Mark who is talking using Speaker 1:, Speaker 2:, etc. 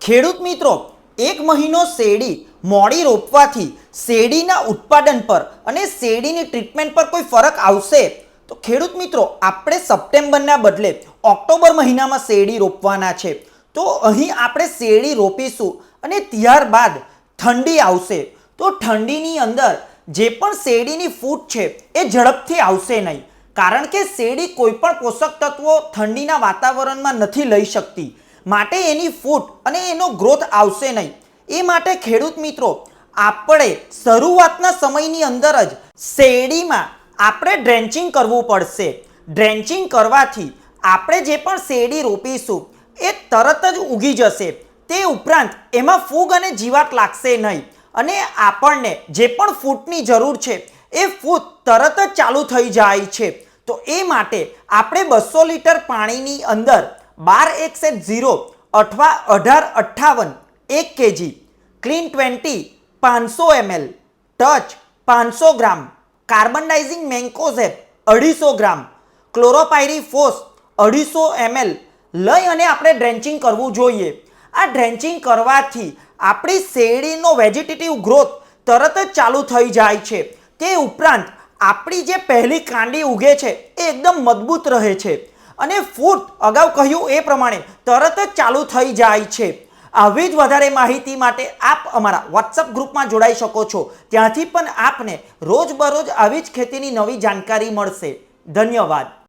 Speaker 1: ખેડૂત મિત્રો, એક મહિનો શેરડી મોડી રોપવાથી શેરડીના ઉત્પાદન પર અને શેરડીની ટ્રીટમેન્ટ પર કોઈ ફરક આવશે? તો ખેડૂત મિત્રો, આપણે સપ્ટેમ્બરના બદલે ઓક્ટોબર મહિનામાં શેરડી રોપવાના છે. તો અહીં આપણે શેરડી રોપીશું અને ત્યારબાદ ઠંડી આવશે. તો ઠંડીની અંદર જે પણ શેરડીની ફૂટ છે, એ ઝડપથી આવશે નહીં. કારણ કે શેરડી કોઈ પણ પોષક તત્વો ઠંડીના વાતાવરણમાં નથી લઈ શકતી. માટે એની ફૂટ અને એનો ગ્રોથ આવશે નહીં. એ માટે ખેડૂત મિત્રો, આપણે શરૂઆતના સમયની અંદર જ શેરડીમાં આપણે ડ્રેન્ચિંગ કરવું પડશે. ડ્રેન્ચિંગ કરવાથી આપણે જે પણ શેરડી રોપીશું, એ તરત જ ઉગી જશે. તે ઉપરાંત એમાં ફૂગ અને જીવાત લાગશે નહીં. અને આપણને જે પણ ફૂટની જરૂર છે, એ ફૂટ તરત જ ચાલુ થઈ જાય છે. તો એ માટે આપણે બસો લીટર પાણીની અંદર બાર એકસેટ ઝીરો અથવા અઢાર અઠ્ઠાવન એક કેજી. ક્લીન ટ્વેન્ટી પાંચસો એમએલ ટચ પાંચસો ગ્રામ. કાર્બન ડાઇઝિંગ મેન્કોઝેબ અઢીસો ગ્રામ. ક્લોરોપાયરી ફોસ અઢીસો એમએલ લઈ અને આપણે ડ્રેન્ચિંગ કરવું જોઈએ. આ ડ્રેન્ચિંગ કરવાથી આપણી શેરડીનો વેજીટેટિવ ગ્રોથ તરત જ ચાલુ થઈ જાય છે. તે ઉપરાંત આપણી જે પહેલી કાંડી ઉગે છે, એ એકદમ મજબૂત રહે છે. અને ફૂટ અગાઉ કહ્યું એ પ્રમાણે તરત જ ચાલુ થઈ જાય છે. આવી જ વધારે માહિતી માટે આપ અમારા વોટ્સઅપ ગ્રુપમાં જોડાઈ શકો છો. ત્યાંથી પણ આપને રોજબરોજ આવી જ ખેતીની નવી જાણકારી મળશે. ધન્યવાદ.